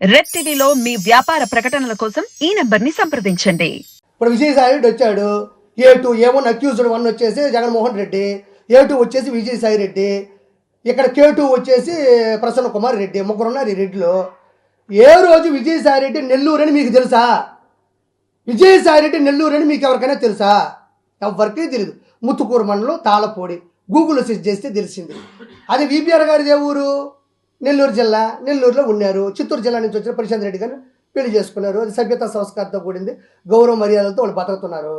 Red టీవీలో మీ వ్యాపార ప్రకటనల కోసం ఈ నంబర్ని సంప్రదించండి. ఇప్పుడు విజయసాయి రెడ్డి వచ్చాడు. A two A one accused one వచ్చేసి జగన్మోహన్ రెడ్డి. ఏ టూ వచ్చేసి విజయసాయి రెడ్డి ఇక్కడ కే టూ వచ్చేసి ప్రసన్న కుమార్ రెడ్డి ముగ్గురు ఉన్నారు ఈ రెడ్డిలో. ఏ రోజు విజయసాయి రెడ్డి నెల్లూరు అని మీకు తెలుసా? విజయసాయి రెడ్డి నెల్లూరు అని మీకు ఎవరికైనా తెలుసా? ఎవరికీ తెలియదు ముత్తుకూరు మండలం తాళపూడి గూగుల్లో సెర్చ్ చేస్తే తెలిసింది. అది విబిఆర్ గారిది ఏ ఊరు? నెల్లూరు జిల్లా నెల్లూరులో ఉన్నారు. చిత్తూరు జిల్లా నుంచి వచ్చిన ప్రశాంత్ రెడ్డి గారు పెళ్ళి చేసుకున్నారు. అది సభ్యత సంస్కారంతో కూడింది. గౌరవ మర్యాదలతో వాళ్ళు బతుకుతున్నారు.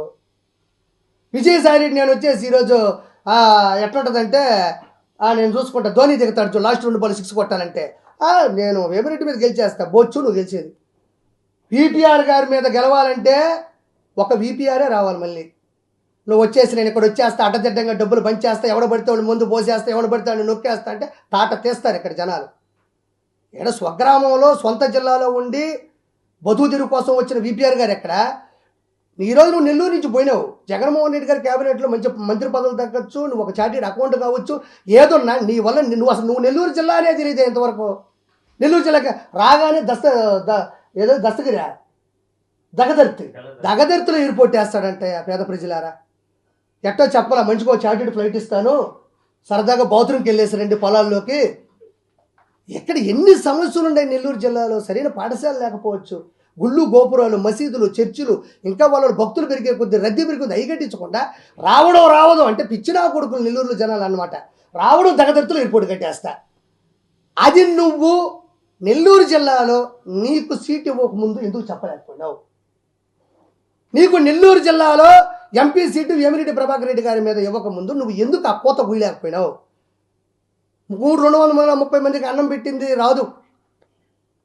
విజయసాయి రెడ్డి నేను వచ్చేసి ఈరోజు ఎట్లుంటుందంటే నేను చూసుకుంటా ధోని దిగుతాడు చూ లాస్ట్ రెండు బాల్ సిక్స్ కొట్టాలంటే. నేను వేమిరెడ్డి మీద గెలిచేస్తా. బొచ్చు నువ్వు గెలిచేది. విపిఆర్ గారి మీద గెలవాలంటే ఒక విపిఆరే రావాలి మళ్ళీ. నువ్వు వచ్చేసి నేను ఇక్కడ వచ్చేస్తా అడ్డదిడ్డంగా డబ్బులు పంచేస్తా ఎవడ పడితే వాళ్ళు ముందు పోసేస్తా ఎవడ పడితే వాళ్ళు నొక్కేస్తా అంటే తాట తీస్తారు ఇక్కడ జనాలు. ఇక్కడ స్వగ్రామంలో సొంత జిల్లాలో ఉండి బతుకు తెరువు కోసం వచ్చిన విపిఆర్ గారు ఎక్కడ? ఈరోజు నువ్వు నెల్లూరు నుంచి పోయినావు. జగన్మోహన్ రెడ్డి గారి క్యాబినెట్లో మంచి మంత్రి పదవులు తగ్గచ్చు నువ్వు ఒక చార్టెడ్ అకౌంట్ కావచ్చు ఏదన్నా నీ వల్ల నువ్వు అసలు నువ్వు నెల్లూరు జిల్లా అనే తెలియదు ఇంతవరకు. నెల్లూరు జిల్లాకి రాగానే దస్త ఏదో దస్తగిరా. దగదర్తి. దగదర్తిలో ఎయిర్పోర్ట్ వేస్తాడంటే ఆ పేద ప్రజలారా? ఎట్టో చెప్పాలా? మంచిగా చార్టెడ్ ఫ్లైట్ ఇస్తాను. సరదాగా బాత్రూమ్కి వెళ్ళేసారండి పొలాల్లోకి. ఎక్కడ ఎన్ని సమస్యలు ఉన్నాయి నెల్లూరు జిల్లాలో? సరైన పాఠశాల లేకపోవచ్చు. గుళ్ళు గోపురాలు మసీదులు చర్చిలు ఇంకా వాళ్ళ భక్తులు పెరిగే కొద్ది రద్దీ పెరిగింది అయిగట్టించకుండా రావడం రావడం అంటే పిచ్చినా కొడుకులు నెల్లూరులో జనాలు అనమాట రావడం దగదర్తులు ఎయిర్పోర్ట్ కట్టేస్తా. అది నువ్వు నెల్లూరు జిల్లాలో నీకు సీట్ ఇవ్వకముందు ఎందుకు చెప్పలేకపోయినావు? నీకు నెల్లూరు జిల్లాలో ఎంపీ సీటు వేమిరెడ్డి ప్రభాకర్ రెడ్డి గారి మీద ఇవ్వకముందు నువ్వు ఎందుకు ఆ కోత కూయలేకపోయినావు మూడు రెండు వందల ముప్పై మందికి అన్నం పెట్టింది రాదు.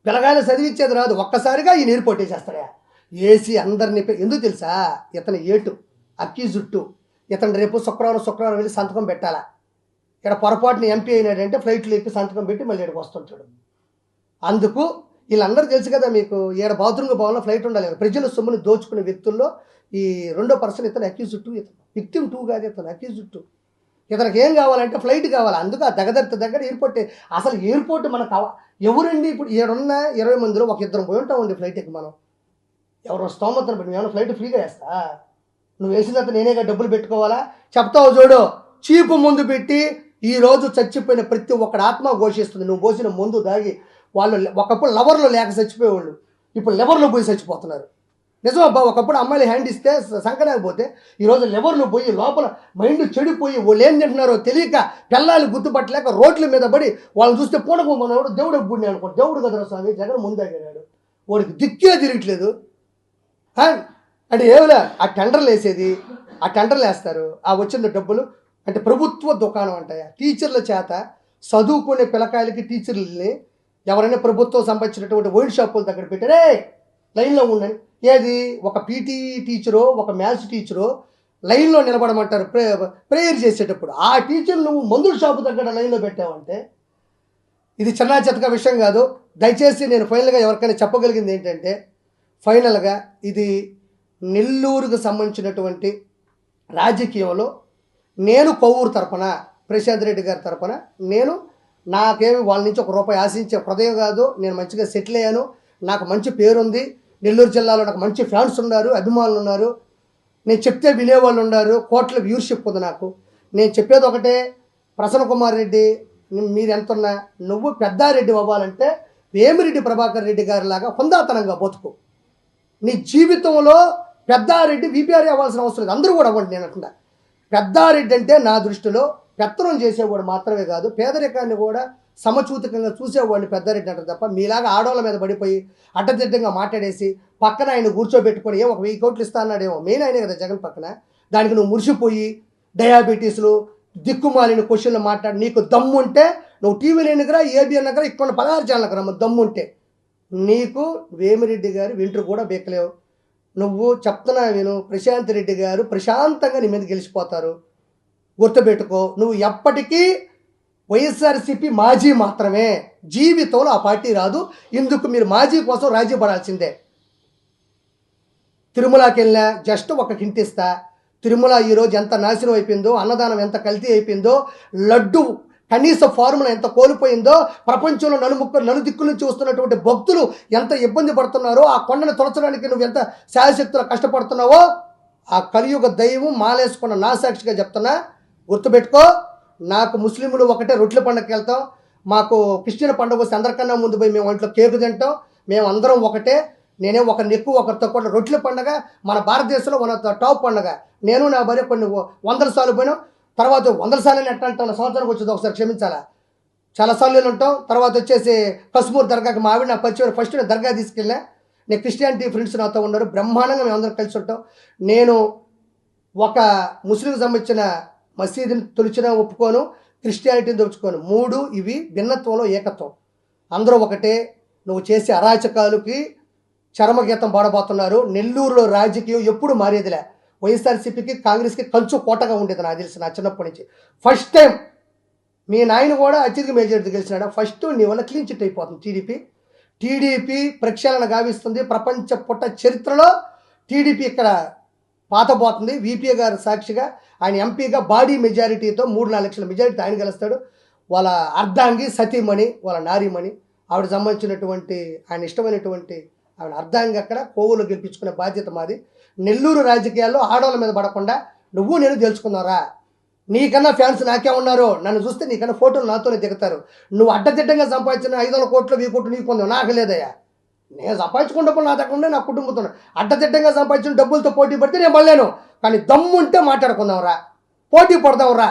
పిల్లగాయలు చదివించేది రాదు. ఒక్కసారిగా ఈ నీరు పొట్టేసేస్తాడా ఏసీ అందరినీ ఎందుకు తెలుసా? ఇతను ఏటు అక్యూజుట్టు ఇతను రేపు శుక్రవారం శుక్రవారం వెళ్ళి సంతకం పెట్టాలా? ఇక్కడ పొరపాటున ఎంపీ అయినాడంటే ఫ్లైట్లో ఎక్కి సంతకం పెట్టి మళ్ళీ ఇక్కడికి వస్తుంటాడు. అందుకు వీళ్ళందరూ తెలుసు కదా మీకు ఏడ బాత్రూమ్ భవనంలో ఫ్లైట్ ఉండాలి ప్రజల సొమ్ముని దోచుకునే వ్యక్తుల్లో ఈ రెండో పర్సన్ ఇతను అక్యూజ్ టూ ఇతను. విక్టిమ్ టూ కాదు ఇతను అక్యూజ్ టూ ఇతనికి ఏం కావాలంటే ఫ్లైట్ కావాలి. అందుకు ఆ దగ్గర దగ్గర ఎయిర్పోర్ట్ అసలు ఎయిర్పోర్ట్ మనకు కావ ఎవరండి ఇప్పుడు ఈడున్న ఇరవై మందిలో ఒక ఇద్దరం పోయి ఉంటామండి ఫ్లైట్కి మనం. ఎవరు స్తోమతను పెట్టి ఏమైనా ఫ్లైట్ ఫ్రీగా వేస్తా? నువ్వు వేసిన తర్వాత నేనేగా డబ్బులు పెట్టుకోవాలా? చెప్తావు చూడు. చీపు ముందు పెట్టి ఈ రోజు చచ్చిపోయిన ప్రతి ఒక్కడి ఆత్మ ఘోషిస్తుంది. నువ్వు పోసిన ముందు దాగి వాళ్ళు ఒకప్పుడు లవర్లు లేక చచ్చిపోయేవాళ్ళు. ఇప్పుడు లెవర్లో పోయి చచ్చిపోతున్నారు. నిజం అబ్బా? ఒకప్పుడు అమ్మాయిలు హ్యాండ్ ఇస్తే సంకరాకపోతే ఈరోజు లెవర్లు పోయి లోపల మైండ్ చెడిపోయి వాళ్ళు ఏం తింటున్నారో తెలియక పిల్లలు గుర్తుపట్టలేక రోడ్ల మీద పడి వాళ్ళు చూస్తే పూనకు మనవాడు దేవుడు గుడిని అనుకో దేవుడు కదరా స్వామి? జగన్ ముందాగాడు వాడికి దిక్కే తిరగట్లేదు. అంటే ఏమిలే? ఆ టెండర్లు వేసేది ఆ టెండర్లు వేస్తారు ఆ వచ్చిన డబ్బులు అంటే ప్రభుత్వ దుకాణం అంటాయా? టీచర్ల చేత చదువుకునే పిల్లకాయలకి టీచర్లని ఎవరైనా ప్రభుత్వం సంబంధించినటువంటి వైల్డ్ షాపుల దగ్గర పెట్టారే లైన్లో ఉండండి ఏది? ఒక పీటీ టీచరో ఒక మ్యాథ్స్ టీచరో లైన్లో నిలబడమంటారు. ప్రే ప్రేయర్ చేసేటప్పుడు ఆ టీచర్ నువ్వు మందుల షాపు దగ్గర లైన్లో పెట్టావంటే ఇది చిన్న చెత్తక విషయం కాదు. దయచేసి నేను ఫైనల్గా ఎవరికైనా చెప్పగలిగింది ఏంటంటే ఫైనల్గా ఇది నెల్లూరుకు సంబంధించినటువంటి రాజకీయంలో నేను కొవ్వూరు తరపున ప్రశాంత్ రెడ్డి గారి తరపున నేను నాకేమి వాళ్ళ నుంచి ఒక రూపాయి ఆశించే హృదయం కాదు. నేను మంచిగా సెటిల్ అయ్యాను. నాకు మంచి పేరుంది. నెల్లూరు జిల్లాలో నాకు మంచి ఫ్యాన్స్ ఉన్నారు అభిమానులు ఉన్నారు. నేను చెప్తే వినేవాళ్ళు ఉన్నారు. కోట్ల వ్యూర్షిప్ ఉంది నాకు. నేను చెప్పేది ఒకటే ప్రసన్న కుమార్ రెడ్డి మీరు ఎంత ఉన్నా నువ్వు పెద్దారెడ్డి అవ్వాలంటే వేమిరెడ్డి ప్రభాకర్ రెడ్డి గారి లాగా హుందాతనంగా బతుకు. నీ జీవితంలో పెద్దారెడ్డి విపిఆర్ అవ్వాల్సిన అవసరం లేదు. అందరూ కూడా అవ్వండి నేను అంటున్నా. పెద్దారెడ్డి అంటే నా దృష్టిలో పెత్తనం చేసేవాడు మాత్రమే కాదు పేదరికాన్ని కూడా సమచూతకంగా చూసేవాడిని పెద్దరెడ్డి అంటారు తప్ప మీలాగా ఆడవాళ్ళ మీద పడిపోయి అడ్డదిడ్డంగా మాట్లాడేసి పక్కన ఆయన కూర్చోబెట్టుకొని ఏమో ఒక వెయ్యి కోట్లు ఇస్తా అన్నాడేమో. మెయిన్ ఆయనే కదా జగన్ పక్కన. దానికి నువ్వు మురిసిపోయి డయాబెటీస్లు దిక్కుమాలిన క్వశ్చన్లు మాట్లాడి నీకు దమ్ము ఉంటే నువ్వు టీవీ లేనికరా ఏబిఎన్ దగ్గర ఇక్కడ పదహారు ఛానళ్ళకి రమ్మ దమ్ము ఉంటే నీకు వేమిరెడ్డి గారు వింటర్ కూడా బేకలేవు. నువ్వు చెప్తున్నా విను ప్రశాంత్ రెడ్డి గారు ప్రశాంతంగా నీ మీద గెలిచిపోతారు. గుర్తుపెట్టుకో నువ్వు ఎప్పటికీ వైఎస్ఆర్సీపీ మాజీ మాత్రమే. జీవితంలో ఆ పార్టీ రాదు. ఇందుకు మీరు మాజీ కోసం రాజీ పడాల్సిందే. తిరుమలకి వెళ్ళినా జస్ట్ ఒక హింట్ ఇస్తా. తిరుమల ఈరోజు ఎంత నాశనం అయిపోయిందో అన్నదానం ఎంత కల్తీ అయిపోయిందో లడ్డు కనీస ఫార్ములా ఎంత కోల్పోయిందో ప్రపంచంలో నలుముక్క నలుదిక్కులను నుంచి వస్తున్నటువంటి భక్తులు ఎంత ఇబ్బంది పడుతున్నారో ఆ కొండను తొలచడానికి నువ్వు ఎంత శాయశక్తులు కష్టపడుతున్నావో ఆ కలియుగ దైవం మాలేసుకున్న నా సాక్షిగా చెప్తున్నా. గుర్తుపెట్టుకో నాకు ముస్లింలు ఒకటే రొట్టెల పండుగకి వెళ్తాం. మాకు క్రిస్టియన్ పండుగ వస్తే అందరికన్నా ముందు పోయి మేము ఒంట్లో కేకు తింటాం. మేము అందరం ఒకటే. నేనే ఒక నెక్కు ఒకరి తక్కువ రొట్టెల పండుగ. మన భారతదేశంలో మన టాప్ పండుగ. నేను నా భార్య కొన్ని వందల సార్లు పోయినాం. తర్వాత వందల సార్లు ఎట్లా అంటాను సంవత్సరానికి వచ్చేది ఒకసారి క్షమించాలా? చాలా సార్లు నేను ఉంటాం. తర్వాత వచ్చేసి కస్మూర్ దర్గాకి మా ఆవిడ నా పరిచయం. ఫస్ట్ నేను దర్గా తీసుకెళ్ళా. నేను క్రిస్టియానిటీ ఫ్రెండ్స్ నాతో ఉన్నారు. బ్రహ్మాండంగా మేము అందరం కలిసి ఉంటాం. నేను ఒక ముస్లింకి సంబంధించిన మసీదుని తొలిచినా ఒప్పుకోను క్రిస్టియానిటీని తొలుచుకోను మూడు ఇవి భిన్నత్వంలో ఏకత్వం. అందరూ ఒకటే నువ్వు చేసే అరాచకాలకి చరమగీతం పాడబోతున్నారు. నెల్లూరులో రాజకీయం ఎప్పుడు మారేదిలే. వైఎస్ఆర్సీపీకి కాంగ్రెస్కి కంచు కోటగా ఉండేది నాకు తెలిసి నా చిన్నప్పటి నుంచి. ఫస్ట్ టైం మీ నాయన కూడా అత్యధిక మెజారిటీ గెలిచినాడు. ఫస్ట్ నీ వల్ల క్లీన్ చిట్ అయిపోతుంది టీడీపీ. టీడీపీ ప్రక్షాళన గావిస్తుంది. ప్రపంచ పుట్ట చరిత్రలో టీడీపీ ఇక్కడ పాతబోతుంది వీపీ గారు సాక్షిగా ఆయన ఎంపీగా బాడీ మెజారిటీతో మూడు నాలుగు లక్షల మెజారిటీ ఆయన గెలుస్తాడు. వాళ్ళ అర్ధాంగి సతీమణి వాళ్ళ నారీమణి ఆవిడ సంబంధించినటువంటి ఆయన ఇష్టమైనటువంటి ఆవిడ అర్ధాంగి అక్కడ కోవులు గెలిపించుకునే బాధ్యత మాది. నెల్లూరు రాజకీయాల్లో ఆడవాళ్ళ మీద పడకుండా నువ్వు నేను తెలుసుకున్నారా నీకన్నా ఫ్యాన్స్ నాకే ఉన్నారు. నన్ను చూస్తే నీకన్నా ఫోటోలు నాతోనే దిగుతారు. నువ్వు అడ్డదిడ్డంగా సంపాదించిన ఐదు వందల కోట్లు వెయ్యి కోట్లు నీకు ఉంది నాకు లేదయ్యా. నేను సంపాదించుకున్నప్పుడు నా దగ్గర ఉండే నా కుటుంబంతో అడ్డదిడ్డంగా సంపాదించిన డబ్బులతో పోటీ పడితే నేను పడలేను కానీ దమ్ము ఉంటే మాట్లాడుకుందాంరా. పోటీ పడదాంరా.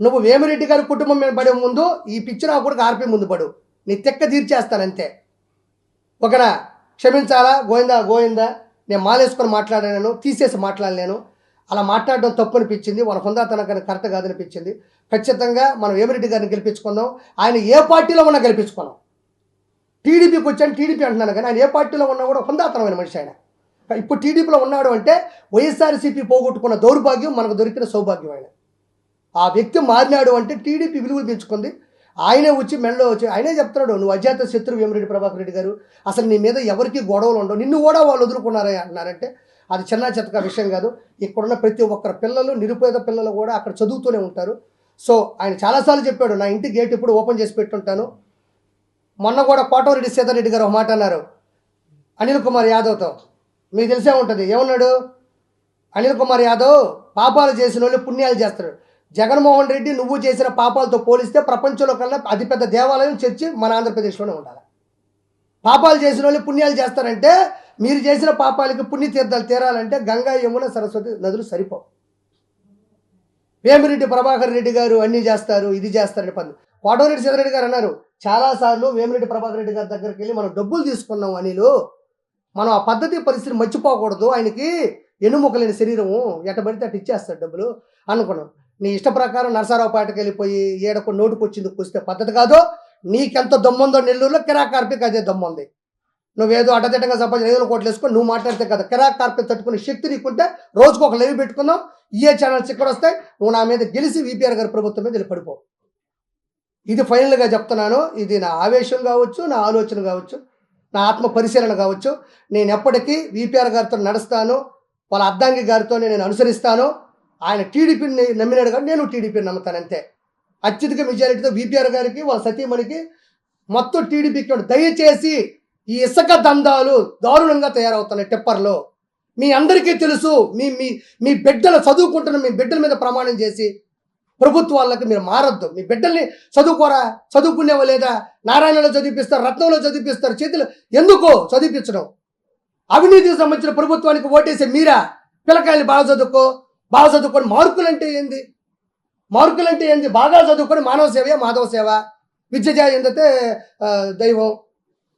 నువ్వు వేమిరెడ్డి గారి కుటుంబం మీద పడే ముందు ఈ పిచ్చి నా కూడా ఆర్పి ముందు పడు. నీ తెక్క తీర్చేస్తానంతే. ఓకేనా క్షమించాలా? గోవిందా గోవిందా? నేను మాలేసుకొని మాట్లాడాను తీసేసి మాట్లాడలేను. అలా మాట్లాడడం తప్పు అనిపించింది వాళ్ళ హుందాతనం కానీ కరెక్ట్ కాదనిపించింది. ఖచ్చితంగా మనం వేమిరెడ్డి గారిని గెలిపించుకుందాం. ఆయన ఏ పార్టీలో ఉన్నా గెలిపించుకున్నాం టీడీపీకి వచ్చాను టీడీపీ అంటున్నాను కానీ ఆయన ఏ పార్టీలో ఉన్నా కూడా హుందాతనమైన మనిషి ఆయన. ఇప్పుడు టీడీపీలో ఉన్నాడు అంటే వైఎస్ఆర్సీపీ పోగొట్టుకున్న దౌర్భాగ్యం మనకు దొరికిన సౌభాగ్యం ఆయన. ఆ వ్యక్తి మారినాడు అంటే టీడీపీ విలువలు పెంచుకుంది. ఆయనే వచ్చి మెడలో వచ్చి ఆయనే చెప్తున్నాడు నువ్వు అజాత శత్రు వేమిరెడ్డి ప్రభాకర్ రెడ్డి గారు. అసలు నీ మీద ఎవరికి గొడవలు ఉండవు. నిన్ను కూడా వాళ్ళు వదులుకున్నారే అంటున్నారంటే అది చిన్న చెత్తక విషయం కాదు. ఇక్కడున్న ప్రతి ఒక్కరి పిల్లలు నిరుపేద పిల్లలు కూడా అక్కడ చదువుతూనే ఉంటారు. సో ఆయన చాలాసార్లు చెప్పాడు నా ఇంటి గేట్ ఇప్పుడు ఓపెన్ చేసి పెట్టుంటాను. మొన్న కూడా కోటమిరెడ్డి సీతారెడ్డి గారు ఒక మాట అన్నారు. అనిల్ కుమార్ యాదవ్తో. మీకు తెలిసే ఉంటుంది. ఏమన్నాడు? అనిల్ కుమార్ యాదవ్ పాపాలు చేసిన వాళ్ళు పుణ్యాలు చేస్తారు. జగన్మోహన్ రెడ్డి నువ్వు చేసిన పాపాలతో పోలిస్తే ప్రపంచంలో కన్నా అతిపెద్ద దేవాలయం చర్చి మన ఆంధ్రప్రదేశ్లోనే ఉండాలి. పాపాలు చేసిన వాళ్ళు పుణ్యాలు చేస్తారంటే మీరు చేసిన పాపాలకి పుణ్యతీర్థాలు తీరాలంటే గంగా యమున సరస్వతి నదులు సరిపోవు. వేమిరెడ్డి ప్రభాకర్ రెడ్డి గారు అన్నీ చేస్తారు ఇది చేస్తారని పని కోటమిరెడ్డి చంద్రెడ్డి గారు అన్నారు చాలాసార్లు వేమిరెడ్డి ప్రభాకర్ రెడ్డి గారి దగ్గరికి వెళ్ళి మనం డబ్బులు తీసుకున్నాం అనిలు. మనం ఆ పద్ధతి పరిస్థితి మర్చిపోకూడదు. ఆయనకి ఎన్నుముకలేని శరీరము. ఎట్టబడితే అటు ఇచ్చేస్తాడు డబ్బులు. అనుకున్నాం. నీ ఇష్ట ప్రకారం నరసారావు పాటకి వెళ్ళిపోయి ఏడకు నోటుకు వచ్చింది కూస్తే పద్ధతి కాదు నీకెంత దమ్ముందో నెల్లూరులో కిరాక్ అదే దమ్ముంది. నువ్వేదో అడ్డదిడ్డంగా సంపాదించిన ఐదు కోట్లు వేసుకొని నువ్వు మాట్లాడితే కదా కిరాక్ కార్పెట్ తట్టుకునే శక్తి నీకుంటే రోజుకు ఒక లైవ్ పెట్టుకుందాం. ఏ ఛానల్స్ ఇక్కడ వస్తాయి. నువ్వు నా మీద గెలిచి విపిఆర్ గారి ప్రభుత్వం మీద పడిపో ఇది ఫైనల్గా చెప్తున్నాను. ఇది నా ఆవేశం కావచ్చు నా ఆలోచన కావచ్చు నా ఆత్మ పరిశీలన కావచ్చు. నేను ఎప్పటికీ విపిఆర్ గారితో నడుస్తాను. వాళ్ళ అర్ధాంగి గారితో నేను అనుసరిస్తాను. ఆయన టీడీపీని నమ్మినాడు కానీ నేను టీడీపీని నమ్ముతాను అంతే. అత్యధిక మెజారిటీతో వీపీఆర్ గారికి వాళ్ళ సతీమణికి మొత్తం టీడీపీకి దయచేసి ఈ ఇసుక దందాలు దారుణంగా తయారవుతున్నాయి టెప్పర్లో. మీ అందరికీ తెలుసు మీ మీ మీ బిడ్డలు చదువుకుంటున్న మీ బిడ్డల మీద ప్రమాణం చేసి ప్రభుత్వాలకు మీరు మారద్దు. మీ బిడ్డల్ని చదువుకోరా చదువుకునేవా లేదా? నారాయణలో చదివిపిస్తారు రత్నంలో చదివిపిస్తారు చేతులు ఎందుకో చదివించడం అవినీతికి సంబంధించిన ప్రభుత్వానికి ఓటేసే మీరా? పిల్లకాయలు బాగా చదువుకో బాగా చదువుకొని మార్కులు అంటే ఏంది? మార్కులు అంటే ఏంది? బాగా చదువుకొని మానవ సేవ మాధవ సేవ విద్య ఎందితే దైవం.